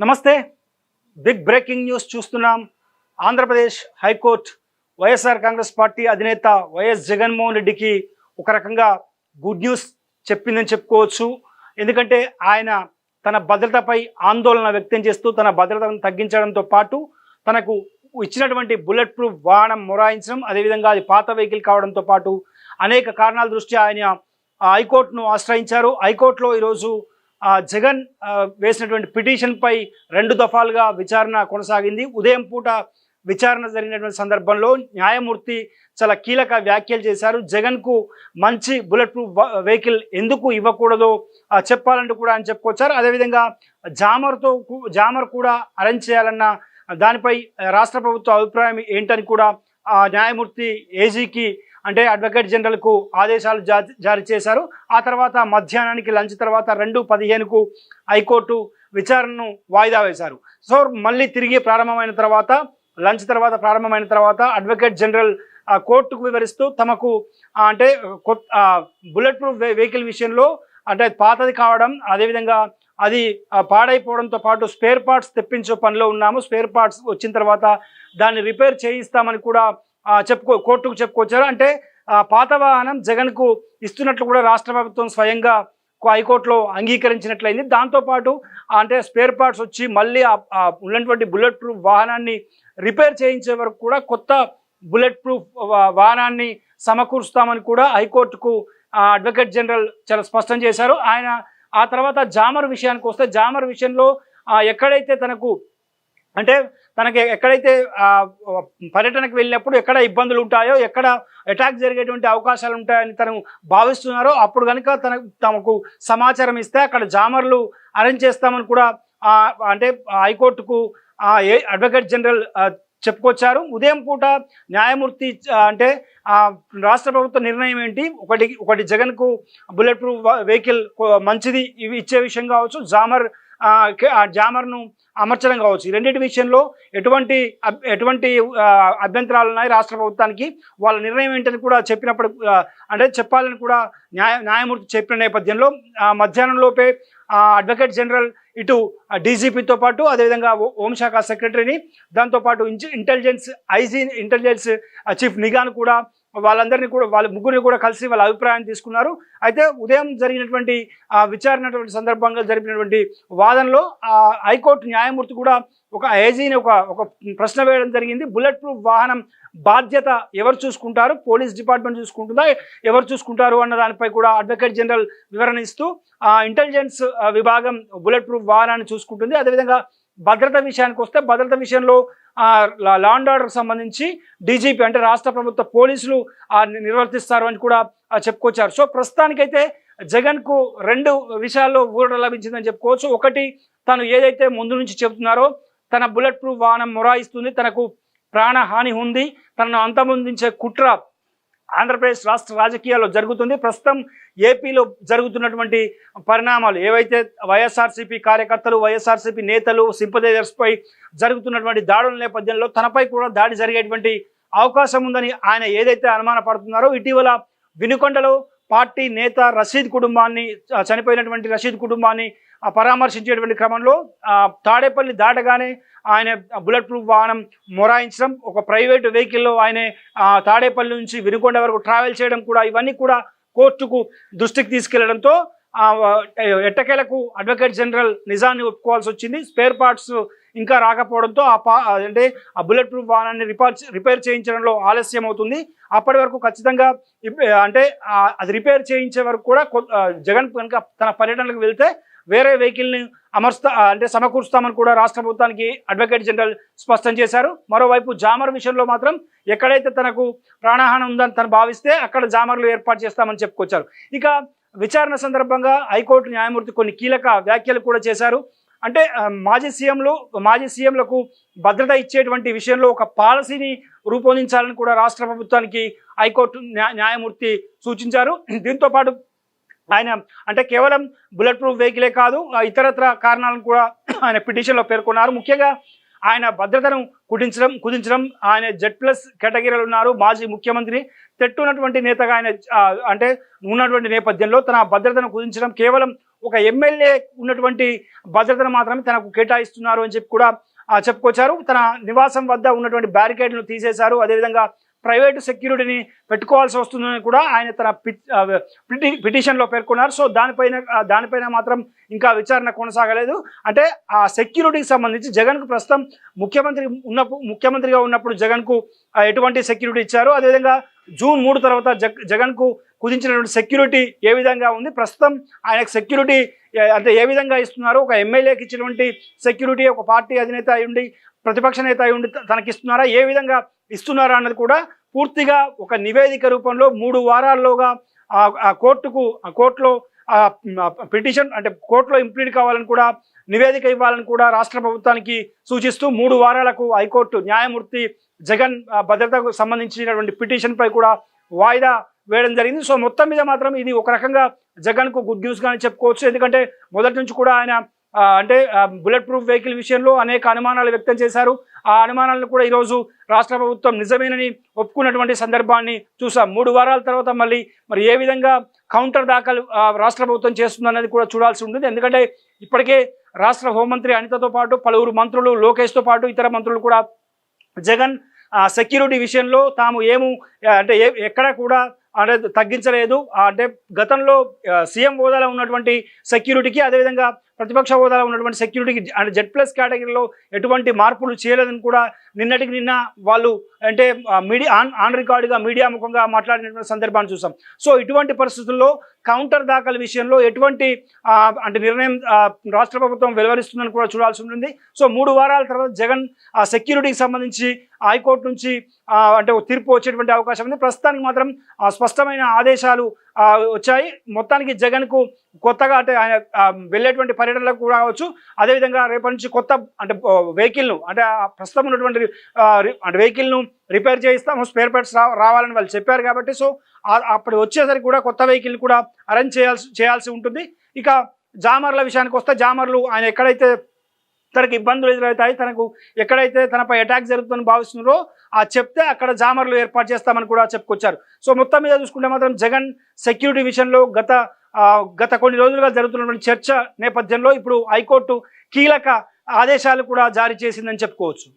నమస్తే. Big breaking news చూస్తున్నాం. Andhra Pradesh high court YSR Congress party అధినేత వైఎస్ జగన్మోహన్ రెడ్డికి ఒక రకంగా గుడ్ న్యూస్ చెప్పిందని చెప్పుకోవచ్చు. ఎందుకంటే ఆయన తన భద్రతపై ఆందోళన వ్యక్తం చేస్తూ తన భద్రతను తగ్గించడంతో పాటు తనకు ఇచ్చినటువంటి బుల్లెట్ ప్రూఫ్ వాహనం మొరాయించడం అదేవిధంగా అది పాత వెహికల్ కావడంతో పాటు అనేక కారణాల దృష్ట్యా ఆయన హైకోర్టును ఆశ్రయించారు. హైకోర్టులో ఈరోజు జగన్ వేసినటువంటి పిటిషన్పై రెండు దఫాలుగా విచారణ కొనసాగింది. ఉదయం పూట విచారణ జరిగినటువంటి సందర్భంలో న్యాయమూర్తి చాలా కీలక వ్యాఖ్యలు చేశారు. జగన్కు మంచి బుల్లెట్ ప్రూఫ్ వెహికల్ ఎందుకు ఇవ్వకూడదో? చెప్పాలంటూ కూడా ఆయన చెప్పుకొచ్చారు. అదేవిధంగా జామర్తో కూ- జామర్ కూడా అరేంజ్ చేయాలన్న దానిపై రాష్ట్ర ప్రభుత్వ అభిప్రాయం ఏంటని కూడా ఆ న్యాయమూర్తి ఏజీకి అంటే అడ్వకేట్ జనరల్కు ఆదేశాలు జారీ చేశారు. ఆ తర్వాత మధ్యాహ్నానికి లంచ్ తర్వాత రెండు పదిహేనుకు హైకోర్టు విచారణను వాయిదా వేశారు. సో మళ్ళీ తిరిగి ప్రారంభమైన తర్వాత లంచ్ తర్వాత ప్రారంభమైన తర్వాత అడ్వకేట్ జనరల్ కోర్టుకు వివరిస్తూ తమకు అంటే కొత్త బుల్లెట్ ప్రూఫ్ వెహికల్ విషయంలో అంటే పాతది కావడం అదేవిధంగా అది పాడైపోవడంతో పాటు స్పేర్ పార్ట్స్ తెప్పించే పనిలో ఉన్నాము. స్పేర్ పార్ట్స్ వచ్చిన తర్వాత దాన్ని రిపేర్ చేయిస్తామని కూడా చెప్పుకో కోర్టుకు చెప్పుకొచ్చారు. అంటే పాత వాహనం జగన్కు ఇస్తున్నట్లు కూడా రాష్ట్ర ప్రభుత్వం స్వయంగా హైకోర్టులో అంగీకరించినట్లయింది. దాంతోపాటు అంటే స్పేర్ పార్ట్స్ వచ్చి మళ్ళీ ఉన్నటువంటి బుల్లెట్ ప్రూఫ్ వాహనాన్ని రిపేర్ చేయించే వరకు కూడా కొత్త బుల్లెట్ ప్రూఫ్ వాహనాన్ని సమకూరుస్తామని కూడా హైకోర్టుకు అడ్వకేట్ జనరల్ చాలా స్పష్టం చేశారు. ఆయన ఆ తర్వాత జామర్ విషయానికి వస్తే జామర్ విషయంలో ఎక్కడైతే తనకు అంటే తనకి ఎక్కడైతే పర్యటనకు వెళ్ళినప్పుడు ఎక్కడ ఇబ్బందులు ఉంటాయో ఎక్కడ అటాక్ జరిగేటువంటి అవకాశాలు ఉంటాయని తను భావిస్తున్నారో అప్పుడు కనుక తన తమకు సమాచారం ఇస్తే అక్కడ జామర్లు అరేంజ్ చేస్తామని కూడా అంటే హైకోర్టుకు ఏ అడ్వకేట్ జనరల్ చెప్పుకొచ్చారు. ఉదయం పూట న్యాయమూర్తి అంటే రాష్ట్ర ప్రభుత్వ నిర్ణయం ఏంటి? ఒకటి ఒకటి జగన్కు బుల్లెట్ ప్రూఫ్ వెహికల్ మంచిది ఇవి ఇచ్చే విషయం కావచ్చు. జామర్ జామర్ను అమర్చడం కావచ్చు. రెండింటి విషయంలో ఎటువంటి అబ్- ఎటువంటి అభ్యంతరాలు ఉన్నాయి రాష్ట్ర ప్రభుత్వానికి. వాళ్ళ నిర్ణయం ఏంటని కూడా చెప్పినప్పుడు అంటే చెప్పాలని కూడా న్యాయ న్యాయమూర్తి చెప్పిన నేపథ్యంలో మధ్యాహ్నంలోపే మధ్యాహ్నం లోపే అడ్వకేట్ జనరల్ ఇటు డీజీపీతో పాటు అదేవిధంగా హోంశాఖ సెక్రటరీని దాంతోపాటు ఇంటెలిజెన్స్ ఐజీ ఇంటెలిజెన్స్ చీఫ్ నిఘాను కూడా వాళ్ళందరినీ కూడా వాళ్ళ ముగ్గురిని కూడా కలిసి వాళ్ళ అభిప్రాయాన్ని తీసుకున్నారు. అయితే ఉదయం జరిగినటువంటి విచారణ సందర్భంగా జరిపినటువంటి వాదనలో హైకోర్టు న్యాయమూర్తి కూడా ఒక ఏజీని ఒక ఒక ప్రశ్న వేయడం జరిగింది. బుల్లెట్ ప్రూఫ్ వాహనం బాధ్యత ఎవరు చూసుకుంటారు? పోలీస్ డిపార్ట్మెంట్ చూసుకుంటుందా? ఎవరు చూసుకుంటారు? అన్న దానిపై కూడా అడ్వకేట్ జనరల్ వివరణ ఇస్తూ ఇంటెలిజెన్స్ విభాగం బుల్లెట్ ప్రూఫ్ వాహనాన్ని చూసుకుంటుంది. అదేవిధంగా భద్రత విషయానికి వస్తే భద్రత విషయంలో లా- అండ్ ఆర్డర్ సంబంధించి డీజీపీ అంటే రాష్ట్ర ప్రభుత్వ పోలీసులు నిర్వర్తిస్తారు అని కూడా చెప్పుకొచ్చారు. సో ప్రస్తుతానికైతే జగన్కు రెండు విషయాల్లో ఊరట లభించిందని చెప్పుకోవచ్చు. ఒకటి తను ఏదైతే ముందు నుంచి చెబుతున్నారో తన బుల్లెట్ ప్రూఫ్ వాహనం మొరాయిస్తుంది తనకు ప్రాణహాని ఉంది తనను అంతమొందించే కుట్ర ఆంధ్రప్రదేశ్ రాష్ట్ర రాజకీయాల్లో జరుగుతుంది. ప్రస్తుతం ఏపీలో జరుగుతున్నటువంటి పరిణామాలు ఏవైతే వైఎస్ఆర్సీపీ కార్యకర్తలు వైఎస్ఆర్సీపీ నేతలు సింపథైజర్స్పై జరుగుతున్నటువంటి దాడుల నేపథ్యంలో తనపై కూడా దాడి జరిగేటువంటి అవకాశం ఉందని ఆయన ఏదైతే అనుమానపడుతున్నారో ఇటీవల వినుకొండలో పార్టీ నేత రషీద్ కుటుంబాన్ని చనిపోయినటువంటి రషీద్ కుటుంబాన్ని పరామర్శించేటువంటి క్రమంలో తాడేపల్లి దాటగానే ఆయన బుల్లెట్ ప్రూఫ్ వాహనం మొరాయించడం ఒక ప్రైవేట్ వెహికల్లో ఆయన తాడేపల్లి నుంచి వినుకొండ వరకు ట్రావెల్ చేయడం కూడా ఇవన్నీ కూడా కోర్టుకు దృష్టికి తీసుకెళ్ళడంతో ఎట్టకేలకు అడ్వకేట్ జనరల్ నిజాన్ని ఒప్పుకోవాల్సి వచ్చింది. స్పేర్ పార్ట్స్ ఇంకా రాకపోవడంతో ఆ పా అంటే ఆ బుల్లెట్ ప్రూఫ్ వాహనాన్ని రిపేర్ రిపేర్ చేయించడంలో ఆలస్యం అవుతుంది. అప్పటి వరకు ఖచ్చితంగా అంటే అది రిపేర్ చేయించే వరకు కూడా జగన్ కనుక తన పర్యటనకు వెళ్తే వేరే వెహికల్ని అమర్స్తా అంటే సమకూరుస్తామని కూడా రాష్ట్ర ప్రభుత్వానికి అడ్వకేట్ జనరల్ స్పష్టం చేశారు. మరోవైపు జామర్ విషయంలో మాత్రం ఎక్కడైతే తనకు ప్రాణహాని ఉందని తను భావిస్తే అక్కడ జామర్లు ఏర్పాటు చేస్తామని చెప్పుకొచ్చారు. ఇక విచారణ సందర్భంగా హైకోర్టు న్యాయమూర్తి కొన్ని కీలక వ్యాఖ్యలు కూడా చేశారు. అంటే మాజీ సీఎంలు మాజీ సీఎంలకు భద్రత ఇచ్చేటువంటి విషయంలో ఒక పాలసీని రూపొందించాలని కూడా రాష్ట్ర ప్రభుత్వానికి హైకోర్టు న్యాయమూర్తి సూచించారు. దీంతో పాటు ఆయన అంటే కేవలం బుల్లెట్ ప్రూఫ్ వెహికలే కాదు ఆ, ఇతరత్ర కారణాలను కూడా ఆయన పిటిషన్లో పేర్కొన్నారు. ముఖ్యంగా ఆయన భద్రతను కుదించడం కుదించడం ఆయన జెడ్ ప్లస్ కేటగిరీలో ఉన్నారు. మాజీ ముఖ్యమంత్రి తెట్టున్నటువంటి నేతగా ఆయన అంటే ఉన్నటువంటి నేపథ్యంలో తన భద్రతను కుదించడం కేవలం ఒక ఎమ్మెల్యే ఉన్నటువంటి భద్రతను మాత్రమే తనకు కేటాయిస్తున్నారు అని చెప్పి కూడా చెప్పుకొచ్చారు. తన నివాసం వద్ద ఉన్నటువంటి బ్యారికేడ్లను తీసేశారు. అదేవిధంగా ప్రైవేటు సెక్యూరిటీని పెట్టుకోవాల్సి వస్తుందని కూడా ఆయన తన పిటిషన్లో పేర్కొన్నారు. సో దానిపైన దానిపైన మాత్రం ఇంకా విచారణ కొనసాగలేదు. అంటే ఆ సెక్యూరిటీకి సంబంధించి జగన్కు ప్రస్తుతం ముఖ్యమంత్రి ఉన్నప్పుడు ముఖ్యమంత్రిగా ఉన్నప్పుడు జగన్కు ఎటువంటి సెక్యూరిటీ ఇచ్చారు అదేవిధంగా జూన్ మూడు తర్వాత జగ్ జగన్కు కుదించినటువంటి సెక్యూరిటీ ఏ విధంగా ఉంది? ప్రస్తుతం ఆయనకు సెక్యూరిటీ అంటే ఏ విధంగా ఇస్తున్నారు ఒక ఎమ్మెల్యేకి ఇచ్చినటువంటి సెక్యూరిటీ ఒక పార్టీ అధినేత అయ్యుండి ఉండి ప్రతిపక్ష నేత అయ్యుండి ఉండి తనకి ఇస్తున్నారా ఏ విధంగా ఇస్తున్నారా అన్నది కూడా పూర్తిగా ఒక నివేదిక రూపంలో మూడు వారాల్లోగా ఆ- ఆ కోర్టుకు ఆ కోర్టులో పిటిషన్ అంటే కోర్టులో ఇంప్లీట్ కావాలని కూడా నివేదిక ఇవ్వాలని కూడా రాష్ట్ర ప్రభుత్వానికి సూచిస్తూ మూడు వారాలకు హైకోర్టు న్యాయమూర్తి జగన్ భద్రతకు సంబంధించినటువంటి పిటిషన్పై కూడా వాయిదా వేయడం జరిగింది. సో మొత్తం మీద మాత్రం ఇది ఒక రకంగా జగన్కు గుడ్ న్యూస్ గానే చెప్పుకోవచ్చు. ఎందుకంటే మొదటి నుంచి కూడా ఆయన అంటే బుల్లెట్ ప్రూఫ్ వెహికల్ విషయంలో అనేక అనుమానాలు వ్యక్తం చేశారు. ఆ అనుమానాలను కూడా ఈరోజు రాష్ట్ర ప్రభుత్వం నిజమేనని ఒప్పుకున్నటువంటి సందర్భాన్ని చూసాం. మూడు వారాల తర్వాత మళ్ళీ మరి ఏ విధంగా కౌంటర్ దాఖలు రాష్ట్ర ప్రభుత్వం చేస్తుందన్నది కూడా చూడాల్సి ఉంటుంది. ఎందుకంటే ఇప్పటికే రాష్ట్ర హోంమంత్రి అనితతో పాటు పలువురు మంత్రులు లోకేష్తో పాటు ఇతర మంత్రులు కూడా జగన్ ఆ, సెక్యూరిటీ విషయంలో తాము ఏము అంటే ఎక్కడ కూడా అంటే తగ్గించలేదు. అంటే గతంలో సీఎం హోదాలో ఉన్నటువంటి సెక్యూరిటీకి అదేవిధంగా ప్రతిపక్ష హోదాలో ఉన్నటువంటి సెక్యూరిటీకి అంటే జెడ్ ప్లస్ కేటగిరీలో ఎటువంటి మార్పులు చేయలేదని కూడా నిన్నటికి నిన్న వాళ్ళు అంటే మీడియా ఆన్ ఆన్ రికార్డుగా మీడియా ముఖంగా మాట్లాడినటువంటి సందర్భాన్ని చూసాం. సో ఇటువంటి పరిస్థితుల్లో కౌంటర్ దాఖలు విషయంలో ఎటువంటి అంటే నిర్ణయం రాష్ట్ర ప్రభుత్వం వెలువరిస్తుందని కూడా చూడాల్సి ఉంటుంది. సో మూడు వారాల తర్వాత జగన్ ఆ సెక్యూరిటీకి సంబంధించి హైకోర్టు నుంచి అంటే తీర్పు వచ్చేటువంటి అవకాశం ఉంది. ప్రస్తుతానికి మాత్రం ఆ, స్పష్టమైన ఆదేశాలు వచ్చాయి. మొత్తానికి జగన్కు కొత్తగా అంటే ఆయన వెళ్ళేటువంటి పర్యటనలకు కూడా కావచ్చు. అదేవిధంగా రేపటి నుంచి కొత్త అంటే వెహికల్ను అంటే ప్రస్తుతం ఉన్నటువంటి అంటే వెహికల్ను రిపేర్ చేయిస్తాము. స్పేర్ పార్ట్స్ రా రావాలని వాళ్ళు చెప్పారు కాబట్టి సో అప్పుడు వచ్చేసరికి కూడా కొత్త వెహికల్ కూడా అరేంజ్ చేయాల్సి చేయాల్సి ఉంటుంది. ఇక జామర్ల విషయానికి వస్తే జామర్లు ఆయన ఎక్కడైతే తనకు ఇబ్బందులు ఎదురవుతాయి తనకు ఎక్కడైతే తనపై అటాక్ జరుగుతుందని భావిస్తున్నారో ఆ చెప్తే అక్కడ జామర్లు ఏర్పాటు చేస్తామని కూడా చెప్పుకొచ్చారు. సో మొత్తం మీద చూసుకుంటే మాత్రం జగన్ సెక్యూరిటీ విషయంలో గత గత కొన్ని రోజులుగా జరుగుతున్నటువంటి చర్చ నేపథ్యంలో ఇప్పుడు హైకోర్టు కీలక ఆదేశాలు కూడా జారీ చేసిందని చెప్పుకోవచ్చు.